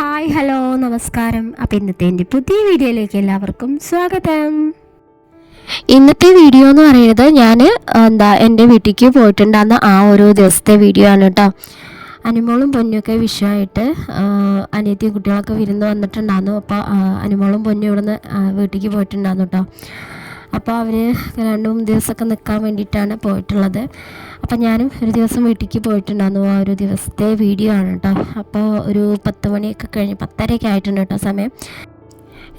Hi hello നമസ്കാരം. അപ്പം ഇന്നത്തെ എന്റെ പുതിയ വീഡിയോയിലേക്ക് എല്ലാവർക്കും സ്വാഗതം. ഇന്നത്തെ വീഡിയോ എന്ന് പറയുന്നത് ഞാൻ എന്താ എന്റെ വീട്ടിലേക്ക് പോയിട്ടുണ്ടാകുന്ന ആ ഒരു ദിവസത്തെ വീഡിയോ ആണ് കേട്ടോ അനുമോളും പൊന്നുമൊക്കെ വിഷയമായിട്ട് അനിയത്തിയും കുട്ടികളൊക്കെ വിരുന്ന് വന്നിട്ടുണ്ടായിരുന്നു അപ്പോൾ അനുമോളും പൊന്നും ഇവിടുന്ന് വീട്ടിലേക്ക് പോയിട്ടുണ്ടായിരുന്നു കേട്ടോ അപ്പോൾ അവർ രണ്ടു മൂന്ന് ദിവസമൊക്കെ നിൽക്കാൻ വേണ്ടിയിട്ടാണ് പോയിട്ടുള്ളത്. അപ്പോൾ ഞാനും ഒരു ദിവസം വീട്ടിലേക്ക് പോയിട്ടുണ്ടായിരുന്നു. ആ ഒരു ദിവസത്തെ വീഡിയോ ആണ് കേട്ടോ. അപ്പോൾ ഒരു പത്ത് മണിയൊക്കെ കഴിഞ്ഞ് പത്തരയൊക്കെ ആയിട്ടുണ്ട് കേട്ടോ സമയം.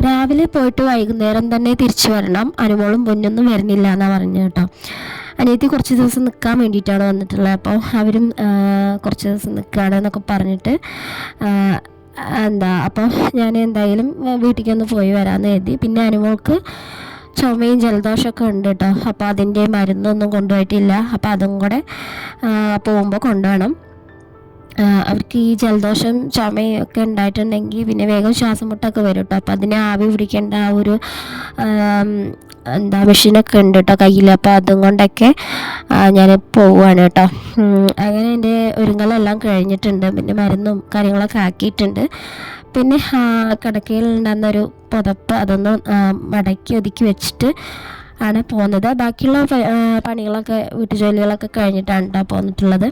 രാവിലെ പോയിട്ട് വൈകുന്നേരം തന്നെ തിരിച്ചു വരണം. അനുമോളും പൊന്നൊന്നും വരുന്നില്ല എന്നാണ് പറഞ്ഞു കേട്ടോ. അനിയത്തി കുറച്ച് ദിവസം നിൽക്കാൻ വേണ്ടിയിട്ടാണ് വന്നിട്ടുള്ളത്. അപ്പോൾ അവരും കുറച്ച് ദിവസം നിൽക്കുകയാണ് എന്നൊക്കെ പറഞ്ഞിട്ട് എന്താ അപ്പോൾ ഞാൻ എന്തായാലും വീട്ടിലേക്കൊന്ന് പോയി വരാമെന്ന് കരുതി. പിന്നെ അനുമോൾക്ക് ചുമയും ജലദോഷമൊക്കെ ഉണ്ട് കേട്ടോ. അപ്പോൾ അതിന്റെ മരുന്നൊന്നും കൊണ്ടുപോയിട്ടില്ല. അപ്പോൾ അതും കൂടെ പോകുമ്പോൾ കൊണ്ടുപോകണം. അവർക്ക് ഈ ജലദോഷം ചുമയും ഒക്കെ ഉണ്ടായിട്ടുണ്ടെങ്കിൽ പിന്നെ വേഗം ശ്വാസം മുട്ടൊക്കെ വരും കേട്ടോ. അപ്പോൾ അതിനെ ആവി പിടിക്കേണ്ട ആ ഒരു എന്താ മെഷീനൊക്കെ ഉണ്ട് കേട്ടോ കയ്യിൽ. അപ്പോൾ അതും കൊണ്ടൊക്കെ ഞാൻ പോവുകയാണ് കേട്ടോ. അങ്ങനെ എന്റെ ഒരുങ്ങളെല്ലാം കഴിഞ്ഞിട്ടുണ്ട്. പിന്നെ മരുന്നും കാര്യങ്ങളൊക്കെ ആക്കിയിട്ടുണ്ട്. പിന്നെ കിടക്കയിൽ ഉണ്ടായിരുന്നൊരു പുതപ്പ് അതൊന്ന് മടക്കി ഒതുക്കി വെച്ചിട്ട് ആണ് പോകുന്നത്. ബാക്കിയുള്ള പണികളൊക്കെ വീട്ടുജോലികളൊക്കെ കഴിഞ്ഞിട്ടാണ് കേട്ടോ പോന്നിട്ടുള്ളത്.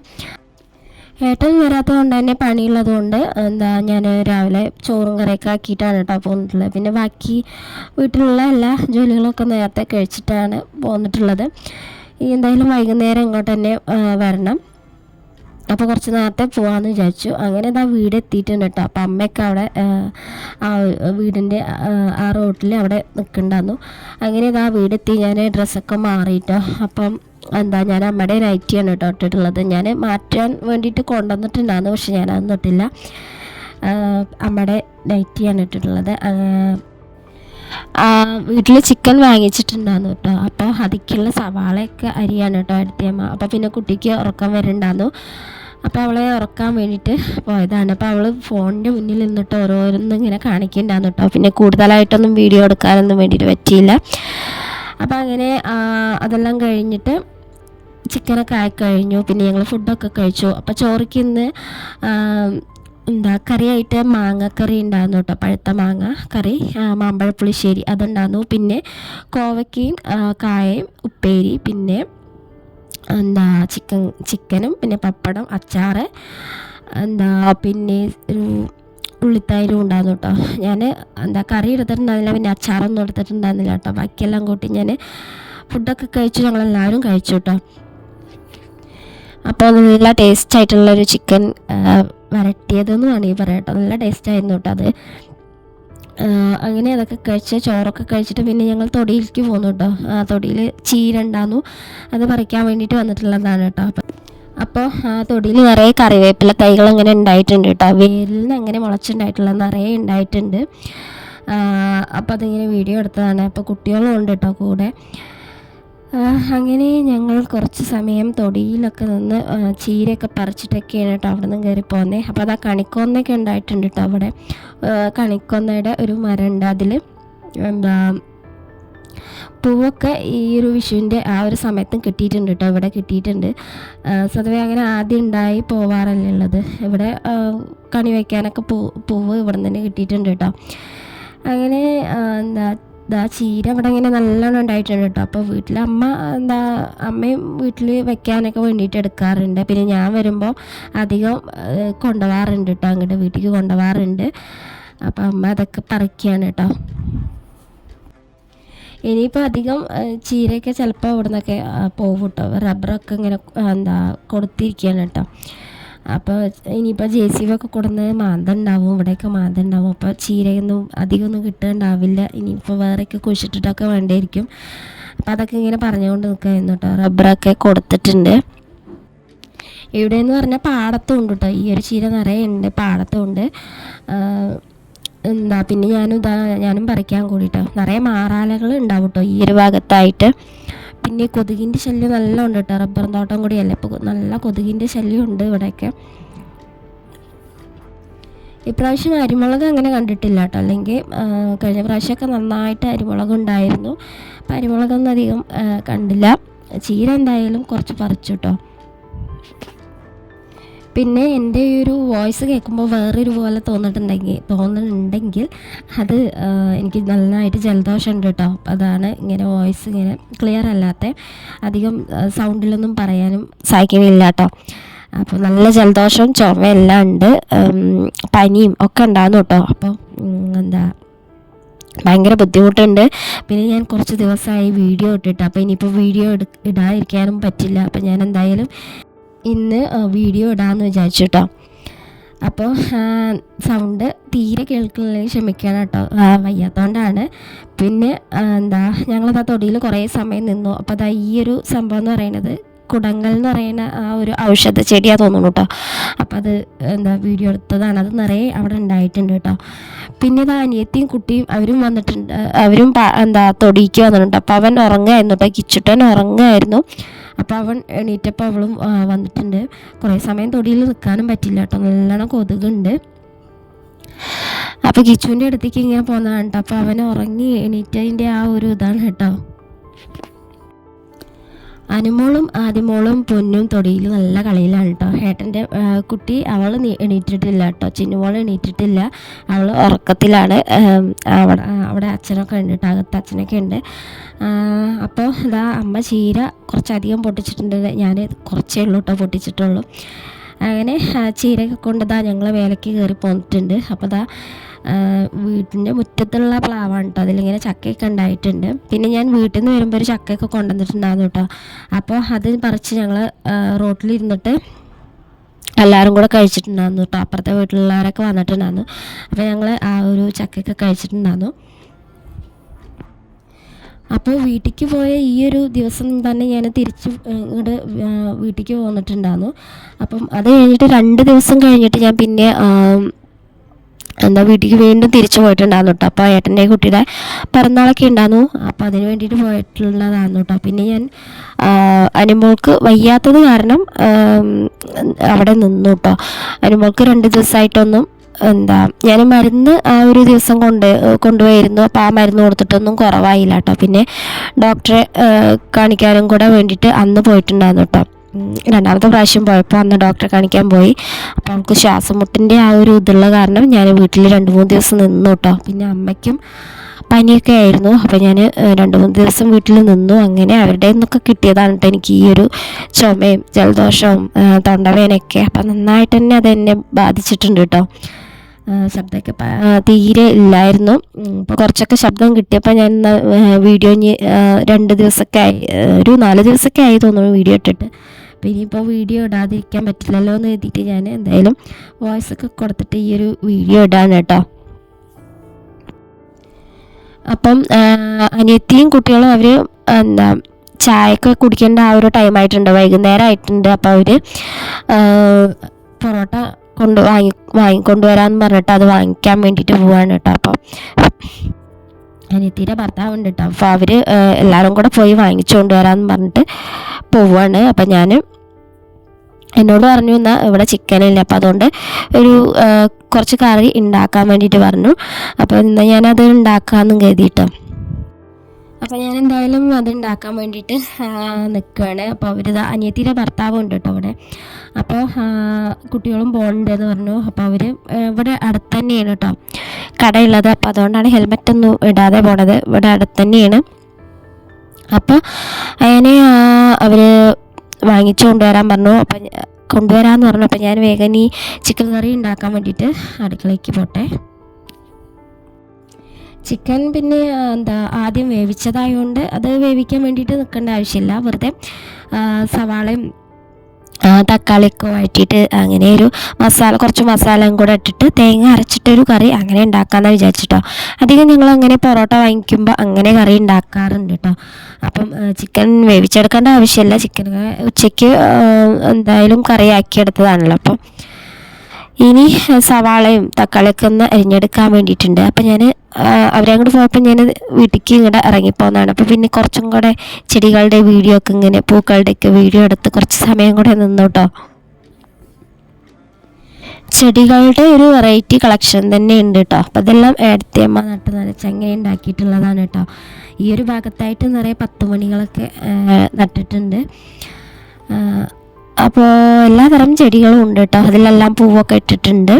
ഏട്ടൻ വരാത്തത് കൊണ്ട് തന്നെ പണിയുള്ളത് കൊണ്ട് എന്താ ഞാൻ രാവിലെ ചോറും കറിയൊക്കെ ആക്കിയിട്ടാണ് കേട്ടോ പോന്നിട്ടുള്ളത്. പിന്നെ ബാക്കി വീട്ടിലുള്ള എല്ലാ ജോലികളൊക്കെ നേരത്തെ കഴിച്ചിട്ടാണ് പോന്നിട്ടുള്ളത്. ഇനി എന്തായാലും വൈകുന്നേരം ഇങ്ങോട്ട് തന്നെ വരണം. അപ്പോൾ കുറച്ച് നേരത്തെ പോകാമെന്ന് വിചാരിച്ചു. അങ്ങനെ ഇതാ വീട് എത്തിയിട്ടുണ്ട് കേട്ടോ അപ്പം അമ്മയൊക്കെ അവിടെ ആ വീടിന്റെ ആ റോട്ടിൽ അവിടെ നിൽക്കണ്ടായിരുന്നു അങ്ങനെ ഇതാ വീടെത്തി ഞാൻ ഡ്രസ്സൊക്കെ മാറിയിട്ടോ. അപ്പം എന്താ ഞാൻ അമ്മയുടെ നൈറ്റിയാണ് കേട്ടോ ഇട്ടിട്ടുള്ളത്. ഞാൻ മാറ്റാൻ വേണ്ടിയിട്ട് കൊണ്ടുവന്നിട്ടുണ്ടായിരുന്നു പക്ഷെ ഞാനതൊന്നും ഇട്ടില്ല അമ്മയുടെ നൈറ്റിയാണ് ഇട്ടിട്ടുള്ളത്. വീട്ടിൽ ചിക്കൻ വാങ്ങിച്ചിട്ടുണ്ടായിരുന്നു കേട്ടോ. അപ്പോൾ അതിക്കുള്ള സവാളയൊക്കെ അരിയാണ് കേട്ടോ അടുത്തിയമ്മ. അപ്പോൾ പിന്നെ കുട്ടിക്ക് ഉറക്കം വരണ്ടായിരുന്നു അപ്പോൾ അവളെ ഉറക്കാൻ വേണ്ടിയിട്ട് പോയതാണ്. അപ്പോൾ അവൾ ഫോണിന്റെ മുന്നിൽ നിന്നിട്ട് ഓരോന്നും ഇങ്ങനെ കാണിക്കുന്നുണ്ടായിരുന്നു കേട്ടോ. പിന്നെ കൂടുതലായിട്ടൊന്നും വീഡിയോ എടുക്കാനൊന്നും വേണ്ടിയിട്ട് പറ്റിയില്ല. അപ്പോൾ അങ്ങനെ അതെല്ലാം കഴിഞ്ഞിട്ട് ചിക്കനൊക്കെ ആയി കഴിഞ്ഞു. പിന്നെ ഞങ്ങൾ ഫുഡൊക്കെ കഴിച്ചു. അപ്പോൾ ചോറിക്ക് ഇന്ന് എന്താ കറിയായിട്ട് മാങ്ങക്കറി ഉണ്ടായിരുന്നു കേട്ടോ പഴുത്ത മാങ്ങ കറി. മാമ്പഴപ്പുളിശ്ശേരി അതുണ്ടായിരുന്നു പിന്നെ കോവയ്ക്കയും കായയും ഉപ്പേരി പിന്നെ എന്താ ചിക്കൻ ചിക്കനും പിന്നെ പപ്പടം അച്ചാറ് എന്താ പിന്നെ ഒരു ഉള്ളിത്തൈരും ഉണ്ടായിരുന്നു കേട്ടോ. ഞാൻ എന്താ കറി എടുത്തിട്ടുണ്ടായിരുന്നില്ല പിന്നെ അച്ചാറൊന്നും എടുത്തിട്ടുണ്ടായിരുന്നില്ല കേട്ടോ. ബാക്കിയെല്ലാം കൂട്ടി ഞാൻ ഫുഡൊക്കെ കഴിച്ചു ഞങ്ങളെല്ലാവരും കഴിച്ചു കേട്ടോ. അപ്പോൾ നല്ല ടേസ്റ്റ് ആയിട്ടുള്ളൊരു ചിക്കൻ വരട്ടിയതെന്ന് വേണമെങ്കിൽ പറയാം നല്ല ടേസ്റ്റ് ആയിരുന്നു കേട്ടോ അത്. അങ്ങനെ അതൊക്കെ കഴിച്ച് ചോറൊക്കെ കഴിച്ചിട്ട് പിന്നെ ഞങ്ങൾ തൊടിയിലേക്ക് പോന്നു കേട്ടോ. ആ തൊടിയിൽ ചീര ഉണ്ടായിരുന്നു അത് പറിക്കാൻ വേണ്ടിയിട്ട് വന്നിട്ടുള്ളതാണ് കേട്ടോ. അപ്പം അപ്പോൾ ആ തൊടിയിൽ നിറയെ കറിവേപ്പില തൈകൾ അങ്ങനെ ഉണ്ടായിട്ടുണ്ട് കേട്ടോ. വേരിൽ നിന്ന് അങ്ങനെ മുളച്ചുണ്ടായിട്ടുള്ള നിറയെ ഉണ്ടായിട്ടുണ്ട്. അപ്പോൾ അതിങ്ങനെ വീഡിയോ എടുത്തതാണ്. അപ്പോൾ കുട്ടികളും ഉണ്ട് കേട്ടോ കൂടെ. അങ്ങനെ ഞങ്ങൾ കുറച്ച് സമയം തൊടിയിലൊക്കെ നിന്ന് ചീരയൊക്കെ പറിച്ചിട്ടൊക്കെയാണ് കേട്ടോ അവിടെ നിന്ന് കയറി പോകുന്നത് അപ്പോൾ അത് ആ കണിക്കൊന്നൊക്കെ ഉണ്ടായിട്ടുണ്ട് കേട്ടോ അവിടെ. കണിക്കൊന്നയുടെ ഒരു മരം ഉണ്ട് അതിൽ എന്താ പൂവൊക്കെ ഈ ഒരു വിഷുവിന്റെ ആ ഒരു സമയത്തും കിട്ടിയിട്ടുണ്ട് കേട്ടോ ഇവിടെ കിട്ടിയിട്ടുണ്ട്. സ്വതവേ അങ്ങനെ ആദ്യം ഉണ്ടായി പോവാറല്ലേ ഉള്ളത്? ഇവിടെ കണി വയ്ക്കാനൊക്കെ പൂ പൂവ് ഇവിടെ നിന്ന് തന്നെ കിട്ടിയിട്ടുണ്ട് കേട്ടോ അങ്ങനെ എന്താ ഇതാ ചീര ഇവിടെ ഇങ്ങനെ നല്ലോണം ഉണ്ടായിട്ടുണ്ട് കേട്ടോ. അപ്പോൾ വീട്ടിൽ അമ്മ എന്താ അമ്മയും വീട്ടിൽ വെക്കാനൊക്കെ വേണ്ടിയിട്ട് എടുക്കാറുണ്ട്. പിന്നെ ഞാൻ വരുമ്പോൾ അധികം കൊണ്ടുപോകാറുണ്ട് കേട്ടോ. അങ്ങോട്ട് വീട്ടിലേക്ക് കൊണ്ടുപോകാറുണ്ട്. അപ്പോൾ അമ്മ അതൊക്കെ പറിക്കുകയാണ് കേട്ടോ. ഇനിയിപ്പോൾ അധികം ചീരയൊക്കെ ചിലപ്പോൾ ഇവിടെ പോകും കേട്ടോ. റബ്ബറൊക്കെ ഇങ്ങനെ എന്താ കൊടുത്തിരിക്കുകയാണ് കേട്ടോ. അപ്പോൾ ഇനിയിപ്പോൾ ജെ സി ബി ഒക്കെ കൊടുന്ന് മാന്ത ഉണ്ടാവും ഇവിടെയൊക്കെ മാന്ത ഉണ്ടാവും അപ്പോൾ ചീരയൊന്നും അധികമൊന്നും കിട്ടുന്നുണ്ടാവില്ല ഇനിയിപ്പോൾ വേറെയൊക്കെ കുഴിച്ചിട്ടിട്ടൊക്കെ വേണ്ടിയിരിക്കും അപ്പോൾ അതൊക്കെ ഇങ്ങനെ പറഞ്ഞുകൊണ്ട് നിൽക്കായിരുന്നു കേട്ടോ റബ്ബറൊക്കെ കൊടുത്തിട്ടുണ്ട്. ഇവിടെ എന്ന് പറഞ്ഞാൽ പാടത്തും ഉണ്ട് കേട്ടോ ഈ ഒരു ചീര നിറയെ ഉണ്ട് പാടത്തും ഉണ്ട് എന്താ പിന്നെ ഞാനും ഇതാ ഞാനും പറിക്കാൻ കൂടിയിട്ടോ നിറയെ മാറാലകൾ ഉണ്ടാവും കേട്ടോ ഈ ഒരു ഭാഗത്തായിട്ട്. പിന്നെ കൊതുകിന്റെ ശല്യം നല്ല ഉണ്ട് കേട്ടോ. റബ്ബർ തോട്ടം കൂടിയല്ലേ. ഇപ്പോൾ നല്ല കൊതുകിന്റെ ശല്യം ഉണ്ട് ഇവിടെയൊക്കെ. ഇപ്രാവശ്യം അരിമുളക് അങ്ങനെ കണ്ടിട്ടില്ല കേട്ടോ. അല്ലെങ്കിൽ കഴിഞ്ഞ പ്രാവശ്യമൊക്കെ നന്നായിട്ട് അരിമുളക് ഉണ്ടായിരുന്നു. അപ്പം അരിമുളകൊന്നും അധികം കണ്ടില്ല. ചീര എന്തായാലും കുറച്ച് പറിച്ചു കേട്ടോ. പിന്നെ എന്റെ ഈ ഒരു വോയിസ് കേൾക്കുമ്പോൾ വേറൊരു പോലെ തോന്നിട്ടുണ്ടെങ്കിൽ തോന്നുന്നുണ്ടെങ്കിൽ അത് എനിക്ക് നന്നായിട്ട് ജലദോഷം ഉണ്ട് കേട്ടോ അതാണ് ഇങ്ങനെ വോയിസ് ഇങ്ങനെ ക്ലിയർ അല്ലാത്ത അധികം സൗണ്ടിലൊന്നും പറയാനും സാധിക്കുന്നില്ല കേട്ടോ. അപ്പോൾ നല്ല ജലദോഷവും ചുമയെല്ലാം ഉണ്ട്. പനിയും ഒക്കെ ഉണ്ടാകുന്നു കേട്ടോ. അപ്പോൾ എന്താ ഭയങ്കര ബുദ്ധിമുട്ടുണ്ട്. പിന്നെ ഞാൻ കുറച്ച് ദിവസമായി വീഡിയോ ഇട്ടിട്ട് അപ്പോൾ ഇനിയിപ്പോൾ വീഡിയോ ഇടാതിരിക്കാനും പറ്റില്ല. അപ്പോൾ ഞാൻ എന്തായാലും ഇന്ന് വീഡിയോ ഇടാമെന്ന് വിചാരിച്ചു കേട്ടോ അപ്പോൾ സൗണ്ട് തീരെ കേൾക്കുന്നില്ലെങ്കിൽ ക്ഷമിക്കണം കേട്ടോ. വയ്യാത്തതുകൊണ്ടാണ് പിന്നെ എന്താ ഞങ്ങളത് ആ തൊടിയിൽ കുറേ സമയം നിന്നു. അപ്പോൾ അതാ ഈ ഒരു സംഭവം എന്ന് പറയുന്നത് കുടങ്ങൽ എന്ന് പറയുന്ന ആ ഒരു ഔഷധ ചെടിയാണ് തോന്നുന്നു കേട്ടോ. അപ്പോൾ അത് എന്താ വീഡിയോ എടുത്തതാണ്. അത് നിറയെ അവിടെ ഉണ്ടായിട്ടുണ്ട് കേട്ടോ. പിന്നെ ഇത് അനിയത്തിയും കുട്ടിയും അവരും വന്നിട്ടുണ്ട്. അവരും എന്താ തൊടിക്ക് വന്നിട്ടുണ്ട്. അപ്പോൾ അവൻ ഉറങ്ങായിരുന്നു കേട്ടോ. കിച്ചുട്ടൻ ഉറങ്ങായിരുന്നു അപ്പോൾ അവൻ എണീറ്റപ്പോൾ അവളും വന്നിട്ടുണ്ട്. കുറേ സമയം തൊടിയിൽ നിൽക്കാനും പറ്റില്ല കേട്ടോ. നല്ലോണം കൊതുകുണ്ട്. അപ്പോൾ കിച്ചുവിന്റെ അടുത്തേക്ക് ഇങ്ങനെ പോകുന്നതാണ് കേട്ടോ. അപ്പോൾ അവൻ ഉറങ്ങി എണീറ്റതിന്റെ ആ ഒരു ഇതാണ് കേട്ടോ. അനുമോളും ആദ്യമോളും പൊന്നും തൊടിയിൽ നല്ല കളിയിലാണ് കേട്ടോ ഏട്ടന്റെ കുട്ടി അവൾ എണീറ്റിട്ടില്ല കേട്ടോ ചിന്നുമോൾ എണീറ്റിട്ടില്ല. അവൾ ഉറക്കത്തിലാണ്. അവിടെ അവിടെ അച്ഛനൊക്കെ ഉണ്ട് കേട്ടോ അകത്ത് അച്ഛനൊക്കെ ഉണ്ട്. അപ്പോൾ ഇതാ അമ്മ ചീര കുറച്ചധികം പൊട്ടിച്ചിട്ടുണ്ട്. ഞാൻ കുറച്ചേ ഉള്ളൂ കേട്ടോ പൊട്ടിച്ചിട്ടുള്ളൂ. അങ്ങനെ ചീരയൊക്കെ കൊണ്ടതാ ഞങ്ങൾ വേലയ്ക്ക് കയറി പോന്നിട്ടുണ്ട്. അപ്പോൾ ദാ വീട്ടിന്റെ മുറ്റത്തുള്ള പ്ലാവാണ് കേട്ടോ അതിലിങ്ങനെ ചക്കയൊക്കെ ഉണ്ടായിട്ടുണ്ട്. പിന്നെ ഞാൻ വീട്ടിൽ നിന്ന് വരുമ്പോൾ ഒരു ചക്കയൊക്കെ കൊണ്ടുവന്നിട്ടുണ്ടായിരുന്നു കേട്ടോ അപ്പോൾ അത് പറിച്ച് ഞങ്ങൾ റോട്ടിലിരുന്നിട്ട് എല്ലാവരും കൂടെ കഴിച്ചിട്ടുണ്ടായിരുന്നു കേട്ടോ അപ്പുറത്തെ വീട്ടിലുള്ളവരൊക്കെ വന്നിട്ടുണ്ടായിരുന്നു. അപ്പോൾ ഞങ്ങൾ ആ ഒരു ചക്കയൊക്കെ കഴിച്ചിട്ടുണ്ടായിരുന്നു. അപ്പോൾ വീട്ടിലേക്ക് പോയ ഈ ഒരു ദിവസം തന്നെ ഞാൻ തിരിച്ച് ഇങ്ങോട്ട് വീട്ടിലേക്ക് പോന്നിട്ടുണ്ടായിരുന്നു. അപ്പം അത് കഴിഞ്ഞിട്ട് രണ്ട് ദിവസം കഴിഞ്ഞിട്ട് ഞാൻ പിന്നെ എന്താ വീട്ടിലേക്ക് വീണ്ടും തിരിച്ചു പോയിട്ടുണ്ടായിരുന്നു കേട്ടോ അപ്പോൾ ഏട്ടന്റെ കുട്ടിയുടെ പിറന്നാളൊക്കെ ഉണ്ടായിരുന്നു. അപ്പോൾ അതിന് വേണ്ടിയിട്ട് പോയിട്ടുള്ളതായിരുന്നു കേട്ടോ പിന്നെ ഞാൻ അനുമോൾക്ക് വയ്യാത്തത് കാരണം അവിടെ നിന്നു കേട്ടോ അനുമോൾക്ക് രണ്ട് ദിവസമായിട്ടൊന്നും എന്താ ഞാൻ മരുന്ന് ആ ഒരു ദിവസം കൊണ്ട് കൊണ്ടുപോയിരുന്നു. അപ്പോൾ ആ മരുന്ന് കൊടുത്തിട്ടൊന്നും കുറവായില്ല കേട്ടോ പിന്നെ ഡോക്ടറെ കാണിക്കാനും കൂടെ വേണ്ടിയിട്ട് അന്ന് പോയിട്ടുണ്ടായിരുന്നു കേട്ടോ രണ്ടാമത്തെ പ്രാവശ്യം പോയപ്പോൾ അന്ന് ഡോക്ടറെ കാണിക്കാൻ പോയി. അപ്പോൾ അവൾക്ക് ശ്വാസമുട്ടിന്റെ ആ ഒരു ഇതുള്ള കാരണം ഞാൻ വീട്ടിൽ രണ്ട് മൂന്ന് ദിവസം നിന്നു കേട്ടോ പിന്നെ അമ്മയ്ക്കും പനിയൊക്കെ ആയിരുന്നു. അപ്പോൾ ഞാൻ രണ്ട് മൂന്ന് ദിവസം വീട്ടിൽ നിന്നു. അങ്ങനെ അവരുടെ നിന്നൊക്കെ കിട്ടിയതാണ് കേട്ടോ എനിക്ക് ഈ ഒരു ചുമയും ജലദോഷവും തൊണ്ടവേനയൊക്കെ അപ്പം നന്നായിട്ട് തന്നെ അതെന്നെ ബാധിച്ചിട്ടുണ്ട് കേട്ടോ ശബ്ദമൊക്കെ തീരെ ഇല്ലായിരുന്നു. ഇപ്പോൾ കുറച്ചൊക്കെ ശബ്ദം കിട്ടിയപ്പോൾ ഞാൻ വീഡിയോ രണ്ട് ദിവസമൊക്കെ ആയി ഒരു നാല് ദിവസമൊക്കെ ആയി തോന്നുന്നു വീഡിയോ ഇട്ടിട്ട്. അപ്പോൾ ഇനിയിപ്പോൾ വീഡിയോ ഇടാതിരിക്കാൻ പറ്റില്ലല്ലോ എന്ന് എഴുതിയിട്ട് ഞാൻ എന്തായാലും വോയിസ് ഒക്കെ കൊടുത്തിട്ട് ഈ ഒരു വീഡിയോ ഇടാണ് കേട്ടോ. അപ്പം അനിയത്തിയും കുട്ടികളും അവർ എന്താ ചായയൊക്കെ കുടിക്കേണ്ട ആ ഒരു ടൈം ആയിട്ടുണ്ട്. വൈകുന്നേരം ആയിട്ടുണ്ട്. അപ്പോൾ അവർ പൊറോട്ട കൊണ്ട് വാങ്ങി വാങ്ങിക്കൊണ്ടുവരാമെന്ന് പറഞ്ഞിട്ട് അത് വാങ്ങിക്കാൻ വേണ്ടിയിട്ട് പോവാണ് കേട്ടോ. അപ്പം അനിയത്തിയുടെ ഭർത്താവുണ്ട് കേട്ടോ. അപ്പോൾ അവർ എല്ലാവരും കൂടെ പോയി വാങ്ങിച്ചു കൊണ്ടുവരാമെന്ന് പറഞ്ഞിട്ട് പോവാണ്. അപ്പം ഞാൻ എന്നോട് പറഞ്ഞു എന്നാൽ ഇവിടെ ചിക്കൻ ഇല്ല. അപ്പം അതുകൊണ്ട് ഒരു കുറച്ച് കറി ഉണ്ടാക്കാൻ വേണ്ടിയിട്ട് പറഞ്ഞു. അപ്പോൾ എന്നാൽ ഞാനത് ഉണ്ടാക്കാമെന്നും കരുതിയിട്ടോ അപ്പോൾ ഞാൻ എന്തായാലും അത് ഉണ്ടാക്കാൻ വേണ്ടിയിട്ട് നിൽക്കുകയാണ് അപ്പോൾ അവർ അനിയത്തിയുടെ ഭർത്താവ് ഉണ്ട് കേട്ടോ അവിടെ. അപ്പോൾ കുട്ടികളും കുട്ടികളും എന്ന് പറഞ്ഞു. അപ്പോൾ അവർ ഇവിടെ അടുത്ത് തന്നെയാണ് കേട്ടോ കടയുള്ളത്. അപ്പോൾ അതുകൊണ്ടാണ് ഹെൽമെറ്റ് ഒന്നും ഇടാതെ പോണത്. ഇവിടെ അടുത്ത് തന്നെയാണ് അവർ വാങ്ങിച്ചു കൊണ്ടുവരാൻ പറഞ്ഞു. അപ്പം കൊണ്ടുവരാമെന്ന് പറഞ്ഞു. അപ്പം ഞാൻ വേഗം ഈ ചിക്കൻ കറി ഉണ്ടാക്കാൻ വേണ്ടിയിട്ട് അടുക്കളയ്ക്ക് പോട്ടെ. ചിക്കൻ പിന്നെ എന്താ ആദ്യം വേവിച്ചതായതുകൊണ്ട് അത് വേവിക്കാൻ വേണ്ടിയിട്ട് നിൽക്കേണ്ട ആവശ്യമില്ല. വെറുതെ സവാളയും തക്കാളിയൊക്കെ വഴറ്റിയിട്ട് അങ്ങനെ ഒരു മസാല കുറച്ച് മസാലയും കൂടെ ഇട്ടിട്ട് തേങ്ങ അരച്ചിട്ടൊരു കറി അങ്ങനെ ഉണ്ടാക്കാമെന്ന് വിചാരിച്ചിട്ടോ. അധികം ഞങ്ങൾ അങ്ങനെ പൊറോട്ട വാങ്ങിക്കുമ്പോൾ അങ്ങനെ കറി ഉണ്ടാക്കാറുണ്ട് കേട്ടോ അപ്പം ചിക്കൻ വേവിച്ചെടുക്കേണ്ട ആവശ്യമില്ല ചിക്കൻ ഉച്ചയ്ക്ക് എന്തായാലും കറി ആക്കിയെടുത്തതാണല്ലോ അപ്പം ഇനി സവാളയും തക്കാളിയൊക്കെ ഒന്ന് അരിഞ്ഞെടുക്കാൻ വേണ്ടിയിട്ടുണ്ട്. അപ്പം ഞാൻ അവരങ്ങോട്ട് പോയപ്പോൾ ഞാൻ വീട്ടിലേക്ക് ഇങ്ങോട്ട് ഇറങ്ങിപ്പോന്നാണ്. അപ്പോൾ പിന്നെ കുറച്ചും കൂടെ ചെടികളുടെ വീഡിയോ ഒക്കെ ഇങ്ങനെ പൂക്കളുടെയൊക്കെ വീഡിയോ എടുത്ത് കുറച്ച് സമയം കൂടെ നിന്നു കേട്ടോ ചെടികളുടെ ഒരു വെറൈറ്റി കളക്ഷൻ തന്നെ ഉണ്ട് കേട്ടോ. അപ്പം അതെല്ലാം ഏടത്തിയമ്മ നട്ട് നനച്ച് അങ്ങനെ ഉണ്ടാക്കിയിട്ടുള്ളതാണ് കേട്ടോ. ഈ ഒരു ഭാഗത്തായിട്ട് നിറയെ പത്ത് മണികളൊക്കെ നട്ടിട്ടുണ്ട്. അപ്പോൾ എല്ലാതരം ചെടികളും ഉണ്ട് കേട്ടോ അതിലെല്ലാം പൂവൊക്കെ ഇട്ടിട്ടുണ്ട്.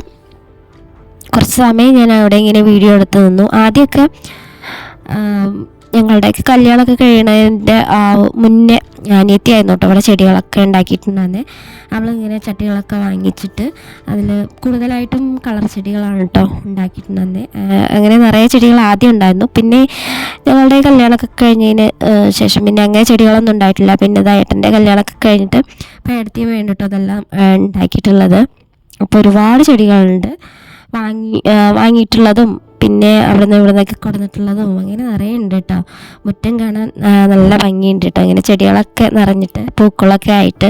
കുറച്ച് സമയം ഞാൻ അവിടെ ഇങ്ങനെ വീഡിയോ എടുത്ത് നിന്നു. ആദ്യമൊക്കെ ഞങ്ങളുടെയൊക്കെ കല്യാണമൊക്കെ കഴിയണതിന്റെ മുന്നേ അനിയത്തിയായിരുന്നു കേട്ടോ അവിടെ ചെടികളൊക്കെ ഉണ്ടാക്കിയിട്ടുണ്ടായിരുന്നേ. അവളിങ്ങനെ ചട്ടികളൊക്കെ വാങ്ങിച്ചിട്ട് അതിൽ കൂടുതലായിട്ടും കളർ ചെടികളാണ് കേട്ടോ ഉണ്ടാക്കിയിട്ടുണ്ടായിരുന്നേ. അങ്ങനെ നിറയെ ചെടികൾ ആദ്യം ഉണ്ടായിരുന്നു. പിന്നെ ഞങ്ങളുടെ കല്യാണമൊക്കെ കഴിഞ്ഞതിന് ശേഷം പിന്നെ അങ്ങനെ ചെടികളൊന്നും ഉണ്ടായിട്ടില്ല. പിന്നെ ഇതായിട്ടെന്റെ കല്യാണമൊക്കെ കഴിഞ്ഞിട്ട് ഇപ്പോൾ ഏടത്തിന് വേണ്ടിയിട്ട് അതെല്ലാം ഉണ്ടാക്കിയിട്ടുള്ളത്. അപ്പോൾ ഒരുപാട് ചെടികളുണ്ട്. വാങ്ങി വാങ്ങിയിട്ടുള്ളതും പിന്നെ അവിടെ നിന്ന് ഇവിടെ നിന്നൊക്കെ അങ്ങനെ നിറയെ ഉണ്ട് കേട്ടോ മുറ്റം കാണാൻ നല്ല ഭംഗിയുണ്ട് കേട്ടോ അങ്ങനെ ചെടികളൊക്കെ നിറഞ്ഞിട്ട് പൂക്കളൊക്കെ ആയിട്ട്.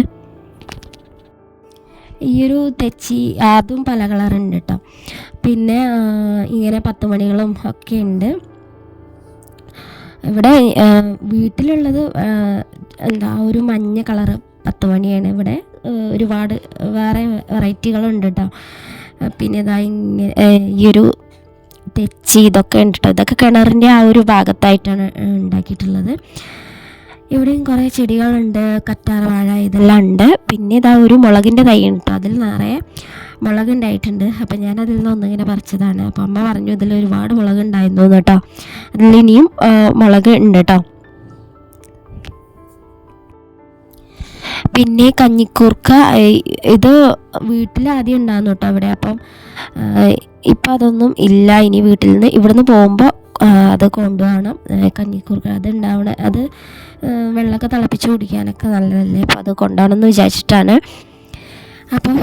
ഈ ഒരു തെച്ചി അതും പല കളറുണ്ട് കേട്ടോ പിന്നെ ഇങ്ങനെ പത്ത് മണികളും ഒക്കെ ഉണ്ട്. ഇവിടെ വീട്ടിലുള്ളത് എന്താ ഒരു മഞ്ഞ കളറ് പത്ത് മണിയാണ് ഇവിടെ. ഒരുപാട് വേറെ വെറൈറ്റികളുണ്ട് കേട്ടോ പിന്നെ ഇതാ ഇങ്ങനെ ഈ ഒരു തെച്ചി ഇതൊക്കെ ഉണ്ട് കേട്ടോ ഇതൊക്കെ കിണറിന്റെ ആ ഒരു ഭാഗത്തായിട്ടാണ് ഉണ്ടാക്കിയിട്ടുള്ളത്. ഇവിടെയും കുറേ ചെടികളുണ്ട്. കറ്റാർ വാഴ ഇതെല്ലാം ഉണ്ട്. പിന്നെ ഇതാ ഒരു മുളകിന്റെ തൈ ഉണ്ട് കേട്ടോ അതിൽ നിറയെ മുളക് ഉണ്ടായിട്ടുണ്ട്. അപ്പം ഞാൻ അതിൽ നിന്ന് ഒന്നിങ്ങനെ പറിച്ചതാണ്. അപ്പം അമ്മ പറഞ്ഞു ഇതിൽ ഒരുപാട് മുളക് ഉണ്ടായിരുന്നു കേട്ടോ അതിൽ ഇനിയും മുളക് ഉണ്ട് കേട്ടോ പിന്നെ കഞ്ഞിക്കൂർക്ക ഇത് വീട്ടിൽ ആദ്യം ഉണ്ടായിരുന്നു കേട്ടോ അവിടെ. അപ്പം ഇപ്പം അതൊന്നും ഇല്ല. ഇനി വീട്ടിൽ നിന്ന് ഇവിടുന്ന് പോകുമ്പോൾ അത് കൊണ്ടുപോകണം. കഞ്ഞിക്കൂർക്ക അത് ഉണ്ടാവണം അത് വെള്ളമൊക്കെ തിളപ്പിച്ച് കുടിക്കാനൊക്കെ നല്ലതല്ലേ? അപ്പോൾ അത് കൊണ്ടുപോകണം എന്ന് വിചാരിച്ചിട്ടാണ്. അപ്പം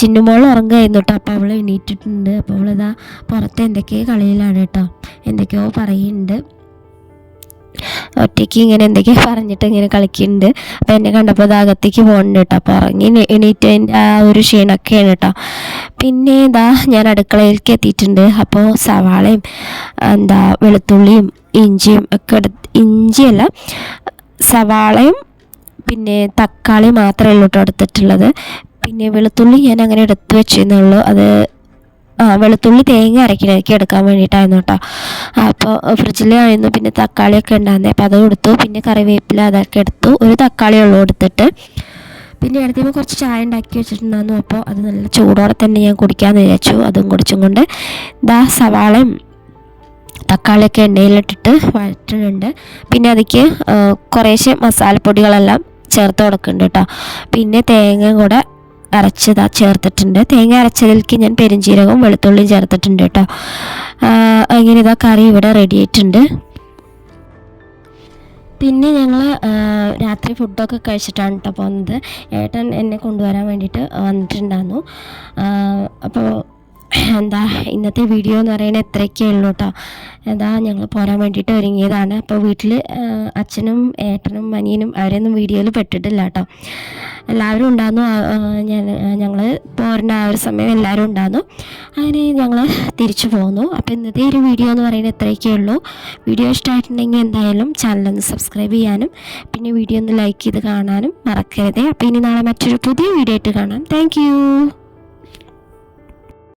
ചിന്നുമോൾ ഉറങ്ങുമായിരുന്നു കേട്ടോ. അപ്പോൾ അവൾ എണീറ്റിട്ടുണ്ട്. അപ്പോൾ അവളിതാ പുറത്ത് എന്തൊക്കെയോ കളിയിലാണ് കേട്ടോ. എന്തൊക്കെയോ പറയുന്നുണ്ട്. ഒറ്റയ്ക്ക് ഇങ്ങനെ എന്തൊക്കെയോ പറഞ്ഞിട്ട് ഇങ്ങനെ കളിക്കുന്നുണ്ട്. അപ്പോൾ എന്നെ കണ്ടപ്പോൾ അകത്തേക്ക് പോകുന്നുണ്ട് കേട്ടോ അപ്പോൾ ഇറങ്ങി എണീറ്റ് എണീറ്റതിന്റെ ആ ഒരു ക്ഷീണമൊക്കെയാണ് കേട്ടോ പിന്നെ ഇതാ ഞാൻ അടുക്കളയിലേക്ക് എത്തിയിട്ടുണ്ട്. അപ്പോൾ സവാളയും എന്താ വെളുത്തുള്ളിയും ഇഞ്ചിയും ഒക്കെ എടുത്ത് ഇഞ്ചിയല്ല സവാളയും പിന്നെ തക്കാളി മാത്രമേ ഉള്ളൂ കേട്ടോ എടുത്തിട്ടുള്ളത്. പിന്നെ വെളുത്തുള്ളി ഞാൻ അങ്ങനെ എടുത്ത് വെച്ചെന്നുള്ളൂ അത് ആ വെളുത്തുള്ളി തേങ്ങ അരക്കിലേക്ക് എടുക്കാൻ വേണ്ടിയിട്ടായിരുന്നു കേട്ടോ അപ്പോൾ ഫ്രിഡ്ജിലായിരുന്നു പിന്നെ തക്കാളിയൊക്കെ ഉണ്ടായിരുന്നത് അപ്പോൾ അത് കൊടുത്തു. പിന്നെ കറിവേപ്പില അതൊക്കെ എടുത്തു. ഒരു തക്കാളി ഉള്ളു എടുത്തിട്ട്. പിന്നെ അടുത്തേക്ക് കുറച്ച് ചായ ഉണ്ടാക്കി വെച്ചിട്ടുണ്ടായിരുന്നു. അപ്പോൾ അത് നല്ല ചൂടോടെ തന്നെ ഞാൻ കുടിക്കാമെന്ന് വിചാരിച്ചു. അതും കുടിച്ചും കൊണ്ട് ദാ സവാളയും തക്കാളിയൊക്കെ എണ്ണയിലിട്ടിട്ട് വഴറ്റുന്നുണ്ട്. പിന്നെ അതിക്ക് കുറേശ്ശെ മസാലപ്പൊടികളെല്ലാം ചേർത്ത് കൊടുക്കുന്നുണ്ട് കേട്ടോ പിന്നെ തേങ്ങ കൂടെ അരച്ചതാ ചേർത്തിട്ടുണ്ട്. തേങ്ങ അരച്ചതിലേക്ക് ഞാൻ പെരുംജീരകവും വെളുത്തുള്ളിയും ചേർത്തിട്ടുണ്ട് കേട്ടോ. അങ്ങനെ ഇതാ കറി ഇവിടെ റെഡി ആയിട്ടുണ്ട്. പിന്നെ ഞങ്ങൾ രാത്രി ഫുഡൊക്കെ കഴിച്ചിട്ടാണ് കേട്ടോ പോകുന്നത്. ഏട്ടൻ എന്നെ കൊണ്ടുവരാൻ വേണ്ടിയിട്ട് വന്നിട്ടുണ്ടായിരുന്നു. അപ്പോൾ എന്താ ഇന്നത്തെ വീഡിയോ എന്ന് പറയുന്നത് എത്രയൊക്കെ ഉള്ളൂ കേട്ടോ എന്താ ഞങ്ങൾ പോരാൻ വേണ്ടിയിട്ട് ഒരുങ്ങിയതാണ്. അപ്പോൾ വീട്ടിൽ അച്ഛനും ഏട്ടനും അനിയനും അവരെയൊന്നും വീഡിയോയിൽ പെട്ടിട്ടില്ല കേട്ടോ എല്ലാവരും ഉണ്ടായിരുന്നു ഞാൻ ഞങ്ങൾ പോരുന്ന ആ ഒരു സമയം എല്ലാവരും ഉണ്ടായിരുന്നു അങ്ങനെ ഞങ്ങൾ തിരിച്ചു പോന്നു. അപ്പോൾ ഇന്നത്തെ ഒരു വീഡിയോ എന്ന് പറയുന്നത് എത്രയൊക്കെ ഉള്ളൂ. വീഡിയോ ഇഷ്ടമായിട്ടുണ്ടെങ്കിൽ എന്തായാലും ചാനലൊന്ന് സബ്സ്ക്രൈബ് ചെയ്യാനും പിന്നെ വീഡിയോ ഒന്ന് ലൈക്ക് ചെയ്ത് കാണാനും മറക്കരുതേ. അപ്പോൾ ഇനി നാളെ മറ്റൊരു പുതിയ വീഡിയോ ആയിട്ട് കാണാം. താങ്ക്